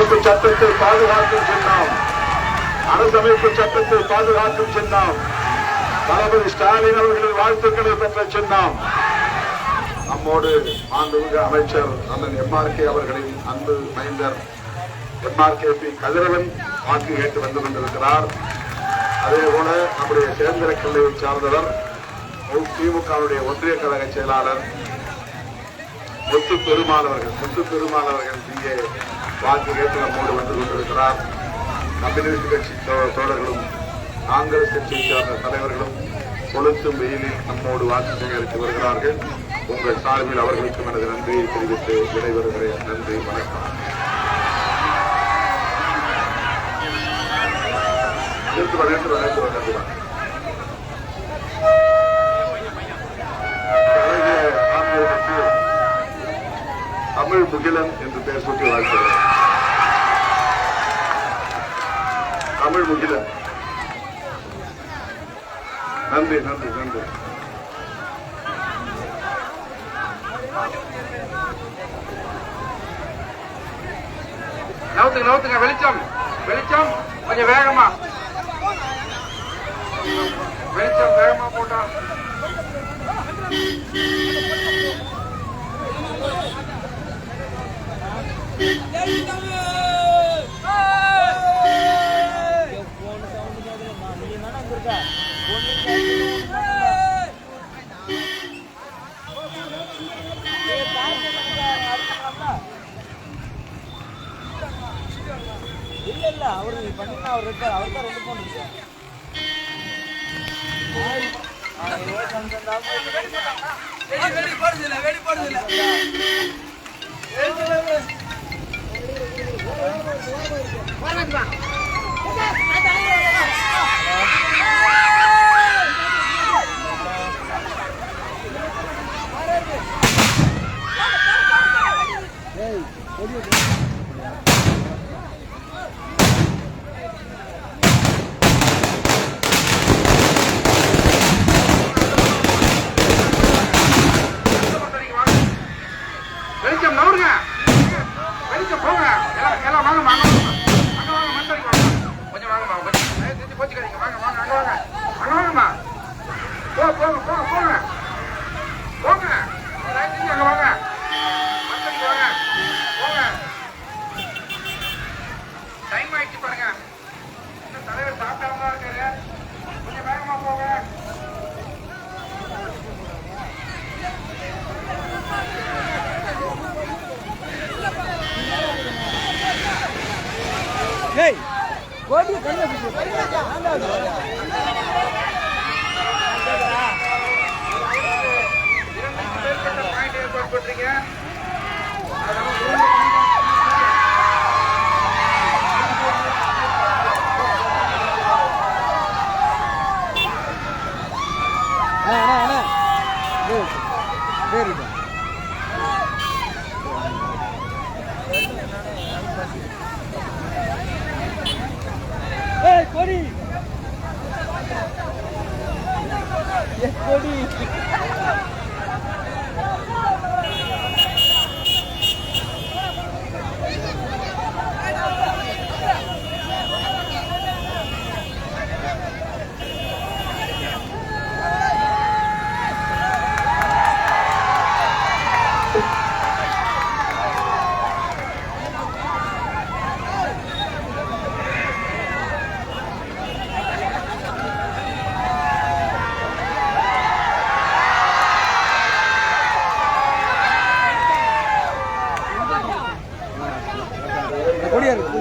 அரசமைப்பு சட்டத்தை பாதுகாக்கும் சின்னம் அரசமைப்பு சட்டத்தை பாதுகாக்கும் சின்னம் தளபதி ஸ்டாலின் அவர்களின் வாழ்த்துக்களை பெற்ற சின்னம் நம்மோடு மாண்புமிகு அமைச்சர் அண்ணன் எம்ஆர்கே அவர்களின் அன்பு மைந்தர் எம்ஆர்கே பி கதிரவன் வாக்கு கேட்டு வந்து கொண்டிருக்கிறார். அதே போல நம்முடைய தேர்ந்தெடுக்கலையை சார்ந்தவர் திமுகவுடைய ஒன்றிய கழக செயலாளர் முத்து பெருமானவர்கள் முத்து பெருமானவர்கள் இங்கே வாக்கு கேட்டு நம்மோடு வந்து கொண்டிருக்கிறார். கம்யூனிஸ்ட் கட்சி தோ- தோழர்களும் காங்கிரஸ் கட்சியை சார்ந்த தலைவர்களும் கொளுத்தும் வெயிலில் நம்மோடு வாக்கு சேகரித்து வருகிறார்கள். உங்கள் சார்பில் அவர்களுக்கும் எனது நன்றியை தெரிவித்து விடைபெறுகிறேன். நன்றி வணக்கம். எடுத்து நேற்று எடுத்து வா, எடுத்து தமிழ் முகிலன் என்று பெயர் சூட்டி வாழ்த்துகிறேன். தமிழ் முகிலன். நன்றி நன்றி நன்றி. நவுத்துங்க நவுத்துங்க வெளிச்சம் வெளிச்சம் கொஞ்சம் வேகமா. வெளிச்சம் வேகமா போட்டா இல்ல இல்ல அவரு நீ பண்ணீங்கன்னா அவர் இருக்கார். அவர் தான் ரெண்டு போன் இருக்கு. வெளிச்சம் கோடி கொடியா இருக்கு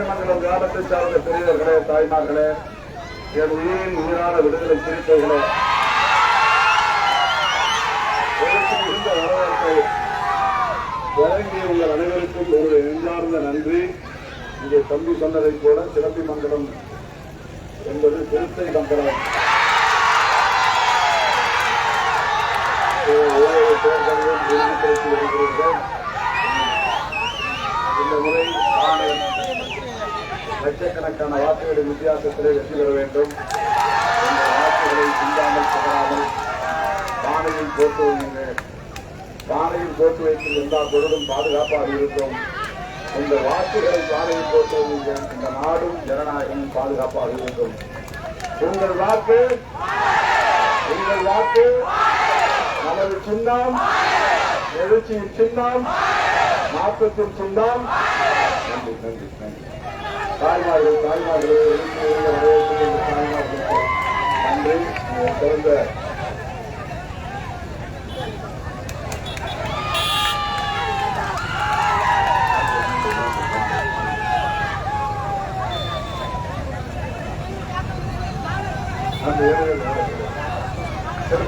சிதம்பரமங்கலம் கிராமத்தை சார்ந்த பெரியவர்களே தாய்மார்களே என் உயிரின் உயிரான விடுதலை சிறுத்தைகளே எனக்கு வரவேற்பை வழங்கிய உங்கள் அனைவருக்கும் ஒரு நெஞ்சார்ந்த நன்றி. இங்கே தம்பி சொன்னதைப் போல சிறப்பி மங்கலம் என்பது திருத்தை மங்கலம். ஒவ்வொரு இந்த முறை லட்சக்கணக்கான வாக்குகளின் வித்தியாசத்திலே வெற்றி பெற வேண்டும். இந்த வாக்குகளை சிந்தாமல் தொடராமல் பானையில் போட்டு வையுங்கள் பானையில் போட்டு வைத்து எல்லா பொருளும் பாதுகாப்பாக இருக்கும். இந்த வாக்குகளை பானையில் போட்டு வையுங்கள் இந்த நாடும் ஜனநாயகமும் பாதுகாப்பாக இருக்கும். உங்கள் வாக்கு உங்கள் வாக்கு நமது சின்னம் எழுச்சியின் சின்னம் மாற்றத்தின் சின்னம். நன்றி நன்றி நன்றி. தாய்மார்கள் தாய்மார்கள் எழுச்சி உரிய வரவேற்கின்ற தாய்மார்களுக்கு நன்றி. சிறந்த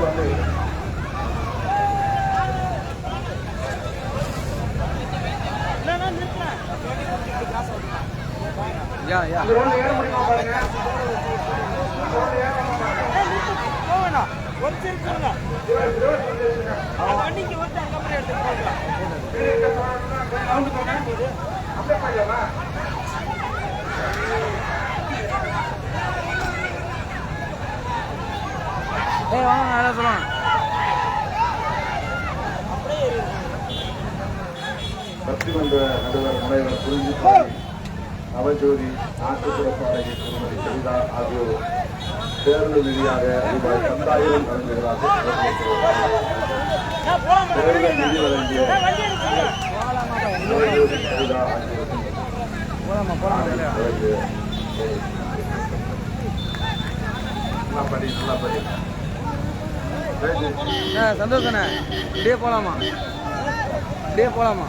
அந்த அப்படியே போயிடலாமா? ஏய் வாங்க நல்லா சொல்லுவாங்க பத்திமன்ற நடுவர் முனைவர் குறிஞ்சி நவஜோதி நாட்டுப்புற பாடகி திருமதி கவிதா ஆகியோர் பேருந்து நிதியாக ரூபாய் பத்தாயிரம் வழங்குகிறார்கள். தேர்தல் நிதி வழங்கிய நவஜோதி கவிதா நல்லா படி நல்லா படி. சந்தோஷண்ணே. இப்படியே போலாமா? இப்படியே போலாமா?